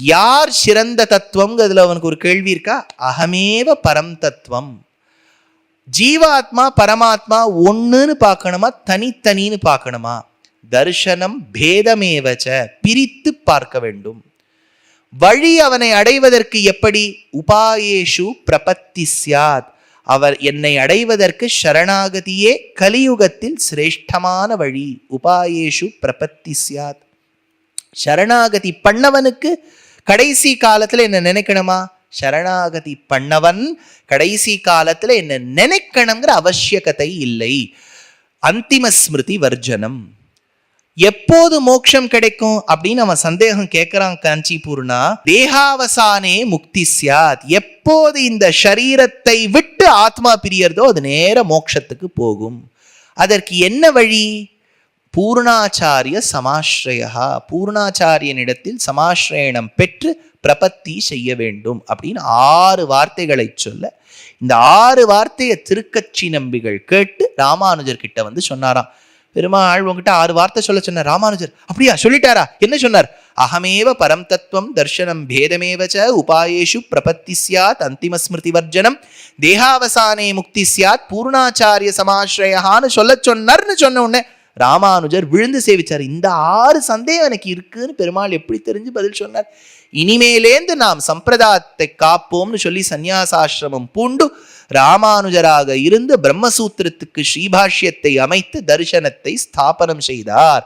யார் சிறந்த தத்துவம்ங்கிறதுல அவனுக்கு ஒரு கேள்வி இருக்கா? அகமேவ பரம் தத்துவம். ஜீவாத்மா பரமாத்மா ஒன்றுன்னு பார்க்கணுமா? தனித்தனின்னு பார்க்கணுமா? தர்சனம் பேதமேவச்ச பிரித்து பார்க்க வேண்டும். வழி அவனை அடைவதற்கு எப்படி? உபாயேஷு பிரபத்தி சியாத் அவர் என்னை அடைவதற்கு சரணாகதியே கலியுகத்தில் சிரேஷ்டமான வழி. உபாயேஷு பிரபத்தி சியாத் சரணாகதி பண்ணவனுக்கு கடைசி காலத்துல என்ன நினைக்கணுமா? சரணாகதி பண்ணவன் கடைசி காலத்துல என்ன நினைக்கணுங்கிற அவசியகத்தை இல்லை. அந்திம ஸ்மிருதி வர்ஜனம். எப்போது மோட்சம் கிடைக்கும் அப்படின்னு அவன் சந்தேகம் கேட்கிறான் காஞ்சிபூர்ணா தேகாவசானே முக்தி சியாத் எப்போது இந்த சரீரத்தை விட்டு ஆத்மா பிரியறதோ அது நேர மோட்சத்துக்கு போகும். அதற்கு என்ன வழி? பூர்ணாச்சாரிய சமாஸ்ரயா பூர்ணாச்சாரியனிடத்தில் சமாஸ்ரயணம் பெற்று பிரபத்தி செய்ய வேண்டும் அப்படின்னு ஆறு வார்த்தைகளை சொல்ல இந்த ஆறு வார்த்தையை திருக்கச்சி நம்பிகள் கேட்டு ராமானுஜர் கிட்ட வந்து சொன்னாராம். பெருமாள் உங்ககிட்ட ஆறு வார்த்தை சொல்ல சொன்னார் ராமானுஜர் அப்படியா? சொல்லிட்டாரா? என்ன சொன்னார்? அகமேவ பரம் தத்துவம் தர்ஷனம் பேதமேவச்ச உபாயேஷு பிரபத்தி சியாத் அந்திம ஸ்மிருதி வர்ஜனம் தேகாவசானே முக்தி சியாத் பூர்ணாச்சாரிய சமாஸ்ரயான்னு சொல்ல சொன்னார்னு சொன்ன உடனே ராமானுஜர் விழுந்து சேவிச்சார். இந்த ஆறு சந்தேகம் எனக்கு இருக்குன்னு பெருமாள் எப்படி தெரிஞ்சு பதில் சொன்னார்? இனிமேலேந்து நாம் சம்பிரதாயத்தை காப்போம்னு சொல்லி சந்நியாசாசிரமம் பூண்டு ராமானுஜராக இருந்து பிரம்மசூத்திரத்துக்கு ஸ்ரீபாஷ்யத்தை அமைத்து தரிசனத்தை ஸ்தாபனம் செய்தார்.